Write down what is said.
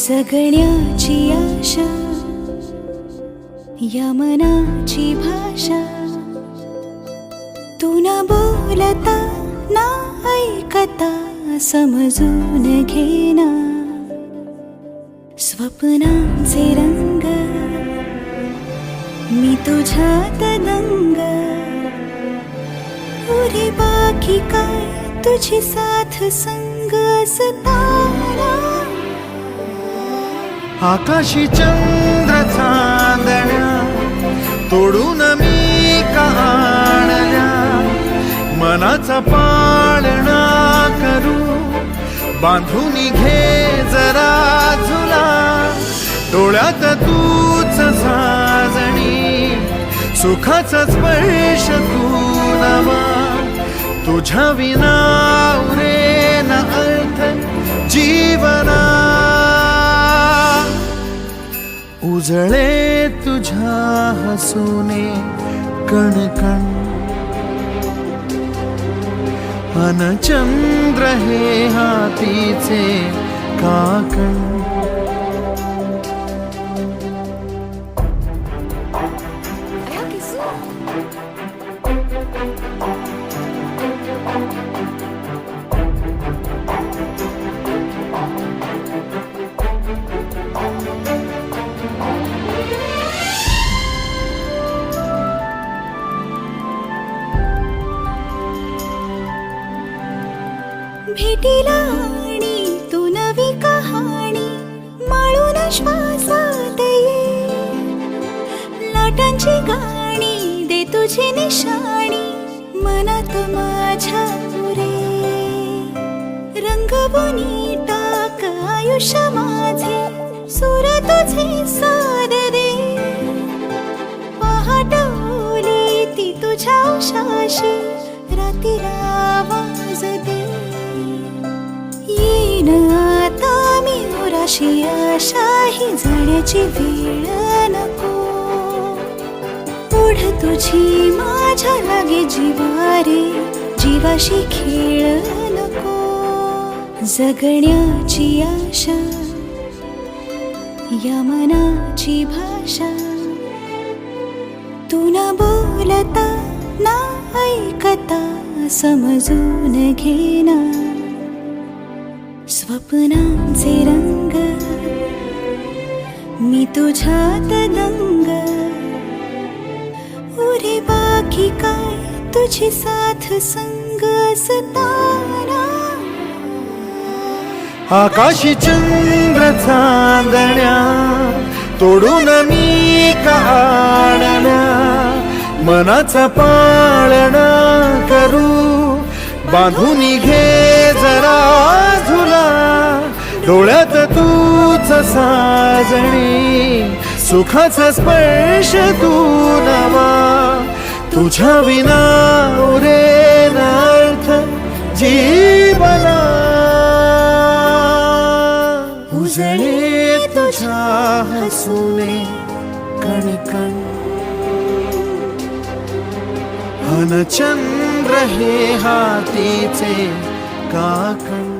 जगण्याची आशा या मनाची भाषा. तू न बोलता ना ऐकता समजून घेना स्वप्नांचे रंग मी तुझ्यात दंग. उरे बाकी काय तुझी साथ संग असताना? आकाशी चंद्र चांदण्या तोडून मी कहाणल्या मनाचा पाळणा करू बांधून घे जरा झुला. डोळ्यात तूच साजणी सुखाचा स्पर्श तू नवा. तुझ्या विना उरे ना जळे तुझ्या हसूने कणकण अन चंद्र हे हातीचे काकण. भेटीला आणि तू नवी कहाणी माळून श्वासात ये. लाटांची गाणी दे तुझी निशाणी मनात माझ्या पुरे. रंगवणी टाक आयुष्य माझे सुर तुझे साद दे. पहाटवली ती तुझ्या उशाशी रातीला अशी आशाही जाण्याची वेळ नको. पुढ तुझी माझ्या लागे जीवारे जीवाशी खेळ नको. जगण्याची आशा या मनाची भाषा. तू न बोलता ना ऐकता समजून घेना स्वप्नांचे रंग मी तुझ्यात दंग. उरे बाकी काय तुझी साथ संग सतारा आकाशी चंद्र चांदण्या तोडून मी काढल्या मनाचा पाळणा करू बांधून घे डोळ्यात तूच साजणी सुखाचा स्पर्श तू नवा तुझ्या विना उरे नार्थ जीवना उजळे तुझ्या हसूने कणकण. अनचंद्र हे हातीचे काकण.